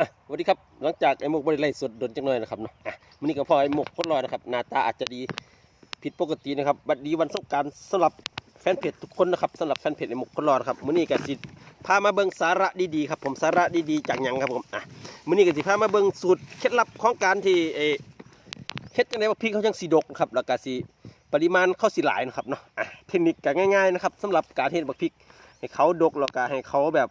อะสวัสดีครับหลังจากไอ้หมกบริไลสดโดนจังหน่อยนะครับเนาะอะวันนี้ก็พอไอ้หมกโคตรลอยนะครับหน้าตาอาจจะดีผิดปกตินะครับบัดดีวันสงการสำหรับแฟนเพจทุกคนนะครับสำหรับแฟนเพจไอ้หมกโคตรลอยนะครับมื้อนี้ก็สิพามาเบิ่งสาระดีๆครับผมสาระดีๆจากหยังครับผมอะมื้อนี้ก็สิพามาเบิ่งสูตรเคล็ดลับของการที่เออเฮ็ดจังได๋ว่าพริกเขาจังสีดกนะครับแล้วก็สิปริมาณเขาสิหลายนะครับเนาะอะเทคนิคก็ง่ายๆนะครับสำหรับการเฮ็ดบักพริกให้เขาดกแล้วก็ให้เขาแบบ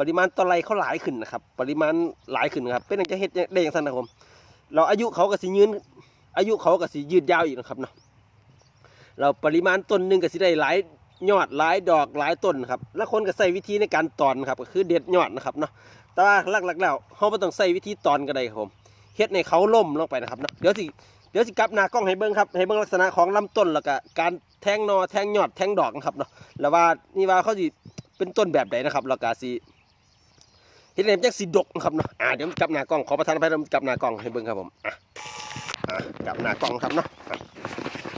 ปริมาณต่อไรเขาหลายขึ้นนะครับ ปริมาณหลายขึ้นครับ เป็นอย่างจะเฮ็ดได้อย่างสั้นนะครับผมเราอายุเขาก็สิยืน อายุเขาก็สิยืดยาวอีกนะครับเนาะเราปริมาณต้นหนึ่งก็สิได้หลายยอดหลายดอกหลายต้นครับแล้วคนก็ใส่วิธีในการตอนครับก็คือเด็ดยอดนะครับเนาะแต่ว่าหลักๆแล้วเขาไม่ต้องใส่วิธีตอนก็ได้ครับผมเฮ็ดในเขาล่มลงไปนะครับเนาะเดี๋ยวสิเดี๋ยวสิกลับหน้ากล้องให้เบิ่งครับให้เบิ่งลักษณะของลำต้นแล้วก็การแทงนอแทงยอดแทงดอกนะครับเนาะแล้วว่านี่ว่าเขาสิเป็นต้นแบบไหนนะครับแล้วก็สิ เห็นเห็นจังสีดกนะครับเนาะอ่าเดี๋ยวกลับหน้ากล้องขอประทานอภัยเรากลับหน้ากล้องให้เบิ่งครับผมอะอะกลับหน้ากล้องครับเนาะ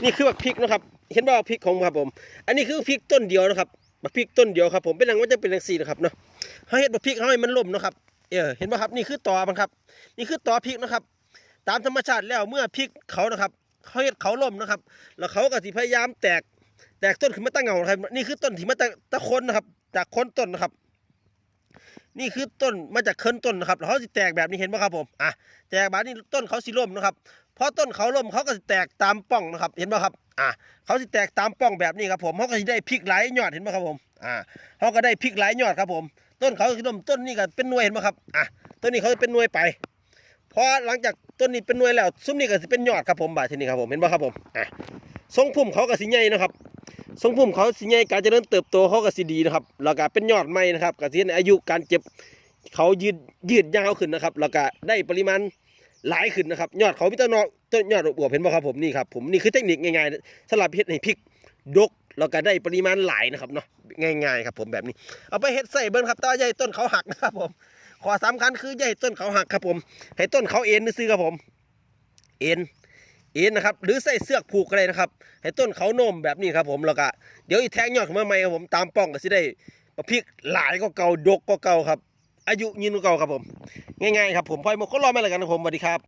นี่คือบักพริกนะครับ เห็นว่าพริกของผมครับผม อันนี้คือพริกต้นเดียวนะครับบักพริกต้นเดียวครับ ผมเป็นอย่างว่าจะเป็นอย่างสีนะครับเนาะเขาเห็ดบักพริกเขาให้มันล่มนะครับเออเห็นป่ะครับนี่คือตอมันครับ นี่คือตอพริกนะครับ ตามธรรมชาติแล้วเมื่อพริกเขานะครับเขาเห็ดเขาล่มนะครับ แล้วเขาก็สิพยายามแตกแตกต้นขึ้นมาตั้งเงาครับนี่คือต้นที่มาตั้งตะคนนะครับ จากคนต้นนะครับ นี่คือต้นมาจากเคินต้นนะครับเขาสิแตกแบบนี้เห็นไหมครับผมอะแตกแบบนี้ต้นเขาสิล่มนะครับเพราะต้นเขาล่มเขาก็สิแตกตามป้องนะครับ เห็นไหมครับอะเขาสิแตกตามป้องแบบนี้ครับผมเขาก็สิได้พริกหลายยอดเห็นไหมครับผมอะเขาก็ได้พริกหลายยอดครับผม ต้นเขาสิล่มต้นนี้ก็เป็นหน่วยเห็นไหมครับอะต้นนี้เขาจะเป็นหน่วยไปพอหลังจากต้นนี้เป็นหน่วยแล้วซุ้มนี้ก็สิเป็นยอดครับผมบาดทีนี้ครับผมเห็นไหมครับผมอะทรงพุ่มเขาก็สิใหญ่นะครับ ทรงพุ่มเขาสิใหญ่การเจริญเติบโตเขาก็สิดีนะครับแล้วก็เป็นยอดใหม่นะครับก็สิให้อายุการเจ็บเขายืดยืดยาวขึ้นนะครับ แล้วก็ได้ปริมาณหลายขึ้นนะครับ ยอดเขาพิจารณาต้นยอดอวบเห็นไหมครับผมนี่ครับผมนี่คือเทคนิคง่ายๆสำหรับเฮ็ดให้พริกดกแล้วก็ได้ปริมาณหลายนะครับเนาะง่ายๆครับผมแบบนี้เอาไปเฮ็ดใส่เบิ้งครับตว่าใหญ่ต้นเขาหักนะครับผมข้อสำคัญคือใหญ่ต้นเขาหักครับผม ให้ต้นเขาเอ็นซื้อครับผม เอ็น เอ็นนะครับหรือใส่เสือกผูกอะไรนะครับ ให้ต้นเขาโน้มแบบนี้ครับผมแล้วก็เดี๋ยวอีแทงยอดขึ้นมาใหม่ครับผมตามป้องก็สิได้พริกหลายก็เก่าดกก็เก่าครับ อายุยืนก็เก่าครับผม ง่ายๆครับผมพ่อยมกก็รอไม่ละกันครับผมสวัสดีครับ